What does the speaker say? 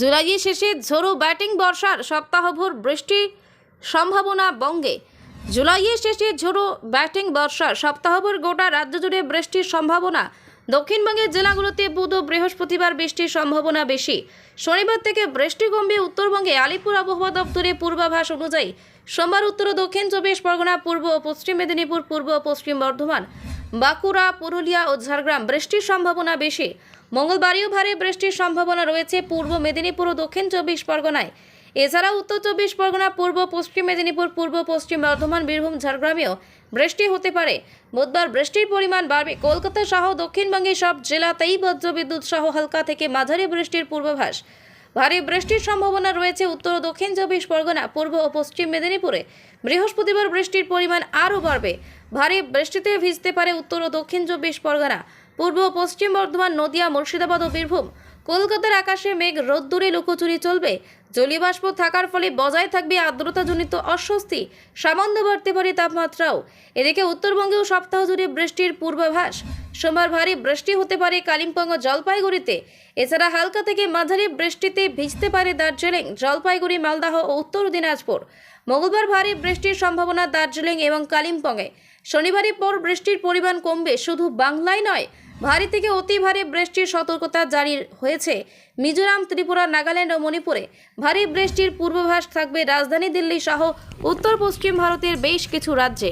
জুলাইয়ের শেষে ঝোড়ো ব্যাটিং বর্ষার সপ্তাহভর বৃষ্টির সম্ভাবনা বঙ্গে। জুলাইয়ের শেষে ঝোড়ো ব্যাটিং বর্ষা সপ্তাহভর গোটা রাজ্য জুড়ে বৃষ্টির সম্ভাবনা। দক্ষিণবঙ্গের জেলাগুলোতে বুধ ও বৃহস্পতিবার বৃষ্টির সম্ভাবনা বেশি। শনিবার থেকে বৃষ্টি কমবে উত্তরবঙ্গে। আলিপুর আবহাওয়া দপ্তরের পূর্বাভাস অনুযায়ী, সোমবার উত্তর ও দক্ষিণ চব্বিশ পরগনা, পূর্ব ও পশ্চিম মেদিনীপুর, পূর্ব ও পশ্চিম বর্ধমান। বাঁকুড়া, পুরুলিয়া ও ঝাড়গ্রাম বৃষ্টির সম্ভাবনা বেশি। মঙ্গলবারেও ভারী বৃষ্টির সম্ভাবনা রয়েছে পূর্ব মেদিনীপুর ও দক্ষিণ চব্বিশ পরগনায়। এছাড়া উত্তর চব্বিশ পরগনা, পূর্ব পশ্চিম মেদিনীপুর, পূর্ব পশ্চিম বর্ধমান, বীরভূম, ঝাড়গ্রামেও বৃষ্টি হতে পারে। বুধবার বৃষ্টির পরিমাণ বাড়বে। কলকাতা সহ দক্ষিণবঙ্গের সব জেলাতেই বজ্রবিদ্যুৎ সহ হালকা থেকে মাঝারি বৃষ্টির পূর্বাভাস। ভারী বৃষ্টির সম্ভাবনা রয়েছে উত্তর ও দক্ষিণ চব্বিশ পরগনা, পূর্ব ও পশ্চিম মেদিনীপুরে। বৃহস্পতিবার বৃষ্টির পরিমাণ আরও বাড়বে। ভারী বৃষ্টিতে ভিজতে পারে উত্তর ও দক্ষিণ চব্বিশ পরগনা। পূর্ব ও পশ্চিম বর্ধমান, নদিয়া, মুর্শিদাবাদ ও বীরভূম। কলকাতার আকাশে মেঘ, রোদ্দুরে লুকোচুরি চলবে। জলীয়বাষ্প থাকার ফলে বজায় থাকবে আর্দ্রতাজনিত অস্বস্তি। সামান্য বাড়তে পারে তাপমাত্রাও। এদিকে উত্তরবঙ্গেও সপ্তাহ জুড়ে বৃষ্টির পূর্বাভাস। সোমবার ভারী বৃষ্টি হতে পারে কালিম্পং ও জলপাইগুড়িতে। এছাড়া হালকা থেকে মাঝারি বৃষ্টিতে ভিজতে পারে দার্জিলিং, জলপাইগুড়ি, মালদাহ ও উত্তর দিনাজপুর। মঙ্গলবার ভারী বৃষ্টির সম্ভাবনা দার্জিলিং এবং কালিম্পংয়ে। শনিবারের পর বৃষ্টির পরিমাণ কমবে শুধু বাংলায় নয় ভারী থেকে অতি ভারী বৃষ্টির সতর্কতা জারি হয়েছে। মিজোরাম, ত্রিপুরা, নাগাল্যান্ড ও মণিপুরে ভারী বৃষ্টির পূর্বাভাস থাকবে রাজধানী দিল্লি সহ উত্তর পশ্চিম ভারতের বেশ কিছু রাজ্যে।